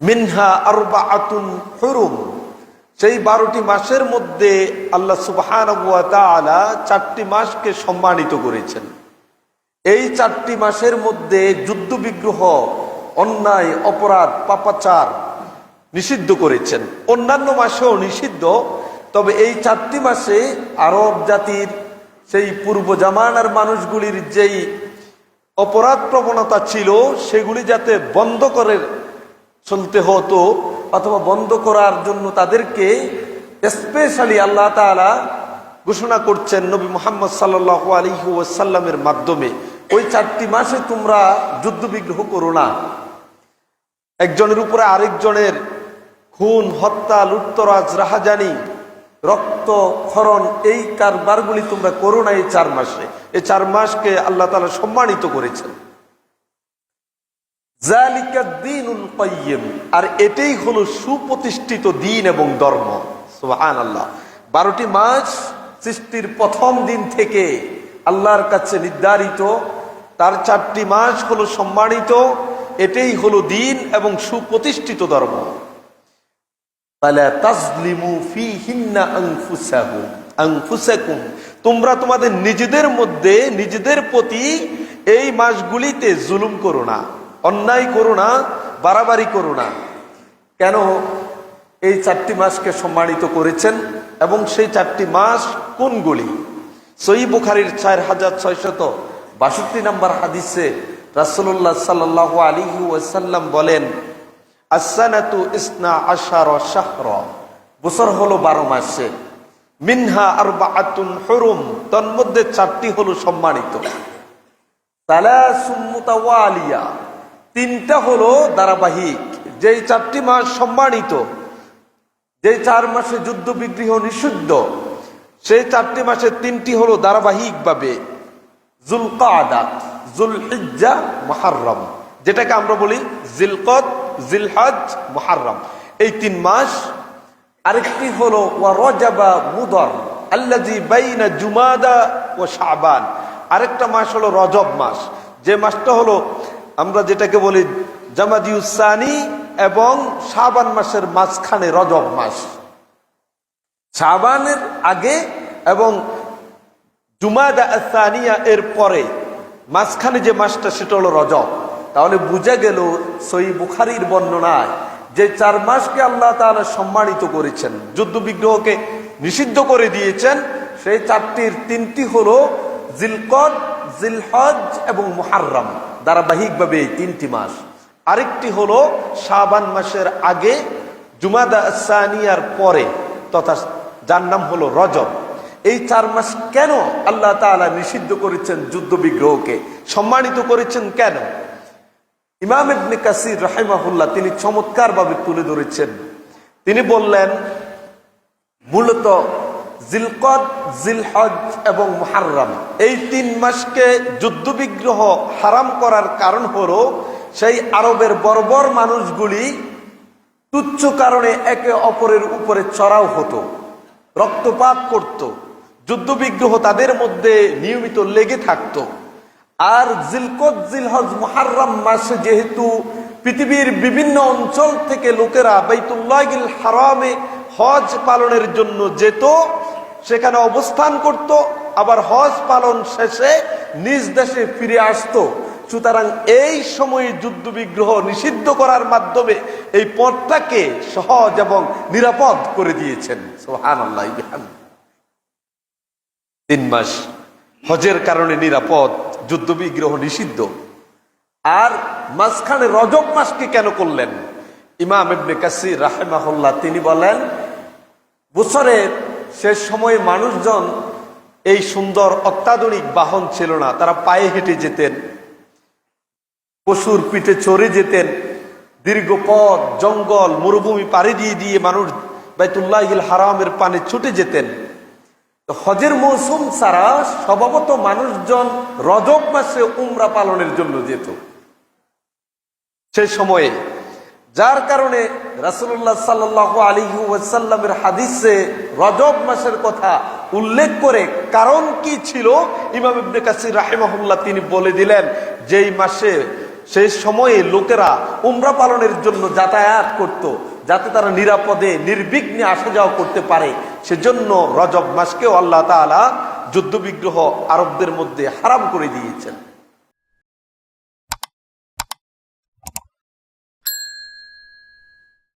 মিনহা আরবা আতুন হরুম। সেই বারোটি মাসের মধ্যে আল্লাহ সুবহান চারটি মাসকে সম্মানিত করেছেন। এই চারটি মাসের মধ্যে যুদ্ধ বিগ্রহ অন্যায়, অপরাধ, পাপাচার নিষিদ্ধ করেছেন। অন্যান্য মাসেও নিষিদ্ধ, তবে এই চারটি মাসে আরব জাতির সেই পূর্ব জামানার মানুষগুলির যেই অপরাধ প্রবণতা ছিল, সেগুলি যাতে বন্ধ করে চলতে হতো অথবা বন্ধ করার জন্য তাদেরকে স্পেশালি আল্লাহ তাআলা ঘোষণা করছেন নবী মোহাম্মদ সাল্লাহ আলী ওয়াসাল্লামের মাধ্যমে। ওই চারটি মাসে তোমরা যুদ্ধবিগ্রহ করো না। একজনের উপরে আরেকজনের খুন, হত্যা, লুটতরাজ, রাহাজানি রক্ত খরণ এই কারবারগুলি তোমরা করো না এই চার মাসে। এই চার মাসকে আল্লাহ তালা সম্মানিত করেছেন। আর এটাই হলো সুপ্রতিষ্ঠিত দিন এবং ধর্ম। আল্লাহ বারোটি মাস সৃষ্টির প্রথম দিন থেকে আল্লাহর কাছে নির্ধারিত। তার চারটি মাস হলো সম্মানিত। এটাই হলো দিন এবং সুপ্রতিষ্ঠিত ধর্ম। তোমরা তোমাদের নিজেদের মধ্যে নিজেদের প্রতি এই মাসগুলিতে জুলুম করো না। অন্যায় করো না, বাড়াবাড়ি করো না। কেন? এই চারটি মাসকে সম্মানিত করেছেন এবং সেই চারটি মাস কোনগুলি সই বুখারির চার হাজার ছয়শত বাষট্টি নম্বর হাদিসে রাসুল্লাহ সাল্লাহ আলী ওয়াসাল্লাম বলেন আসানাতু ইসনা আশার শাহর। বছর হলো বারো মাসে। মিনহা আর বাতুন হরুম। তন্মধ্যে চারটি হলো সম্মানিত। তালাসুম্মুতাওয়ালিয়া তিনটা হলো ধারাবাহিক, যেই চারটি মাস সম্মানিত যে চার মাসে যুদ্ধ বিগ্রহ নিষিদ্ধ, সেই চারটি মাসে তিনটি হলো ধারাবাহিকভাবে জুলকাদা, জুলহিজ্জা মহারম যেটাকে আমরা বলি জিলকত জিলহাজ মহারম এই তিন মাস, আরেকটি হলো ওয়া রজাবা মুদর আল্লাজি জুমাদা ও শাবান। আরেকটা মাস হলো রজব মাস, যে মাসটা হলো আমরা যেটাকে বলি জামাদিউসানি এবং শাবান মাসের মাঝখানে রজব মাস। শাবানের আগে এবং জুমাদা এর পরে মাঝখানে যে মাসটা, সেটা হলো রজব। তাহলে বুঝা গেল সই বুখারির বর্ণনায় যে চার মাসকে আল্লাহ তাআলা সম্মানিত করেছেন যুদ্ধ বিগ্রহকে নিষিদ্ধ করে দিয়েছেন, সেই চারটির তিনটি হলো জিলকদ জিলহজ এবং মুহাররম। ধারাবাহিকভাবে এই তিনটি মাস। আরেকটি হলো শাবান মাসের আগে, জুমাদা সানিয়ার পরে, তথা যার নাম হলো রজব। এই চার মাস কেন আল্লাহ তাআলা নিষিদ্ধ করেছেন যুদ্ধ বিগ্রহকে? সম্মানিত করেছেন কেন? ইমাম কাসির রাহিমাহুল্লাহ তিনি চমৎকার ভাবে তুলে ধরেছেন। তিনি বললেন, মূলত জিলকদ, জিলহজ এবং মুহাররম। এই তিন মাসকে যুদ্ধ বিগ্রহ হারাম করার কারণ হলো সেই আরবের বর্বর মানুষগুলি তুচ্ছ কারণে একে অপরের উপরে চড়াও হতো, রক্তপাত করত যুদ্ধ বিগ্রহ তাদের মধ্যে নিয়মিত লেগে থাকতো। আর জিলকত জিলহজ, মুহাররম মাসে যেহেতু পৃথিবীর বিভিন্ন অঞ্চল থেকে লোকেরা বাইতুল্লাহিল হারামে হজ পালনের জন্য যেত সেখানে অবস্থান করত, আবার হজ পালন শেষে নিজ দেশে ফিরে আসতো। সুতরাং এই সময়ে যুদ্ধবিগ্রহ নিষিদ্ধ করার মাধ্যমে এই পথটাকে সহজ এবং নিরাপদ করে দিয়েছেন। তিন মাস হজের কারণে নিরাপদ, যুদ্ধবিগ্রহ নিষিদ্ধ। আর মাঝখানে রজব মাসকে কেন করলেন? ইমাম ইবনে কাসির রাহেমাহুল্লাহ তিনি বলেন বছরের শেষ সময়ে মানুষজন এই সুন্দর অত্যাধুনিক বাহন ছিল না। তারা পায়ে হেঁটে যেতেন, পশুর পিঠে চড়ে যেতেন, দীর্ঘ পথ, জঙ্গল, মরুভূমি পাড়ি দিয়ে দিয়ে মানুষ বাইতুল্লাহিল হারামের পানে ছুটে যেতেন। হজের মৌসুম ছাড়া স্বভাবত মানুষজন রজব মাসে উমরা পালনের জন্য যেত। সে সময়ে যার কারণে রাসুল্লাহ সাল্লাহ আলী ওয়াসাল্লামের হাদিসে রজব মাসের কথা উল্লেখ করে কারণ কি ছিল? ইমাম ইবনে কাসির রাহিমাহুল্লাহ তিনি বলে দিলেন, যেই মাসে, সেই সময়ে লোকেরা উমরা পালনের জন্য যাতায়াত করত, যাতে তারা নিরাপদে, নির্বিঘ্নে আসা যাওয়া করতে পারে। সেজন্য রজব মাসকেও আল্লাহ তাআলা যুদ্ধবিগ্রহ আরবদের মধ্যে হারাম করে দিয়েছেন।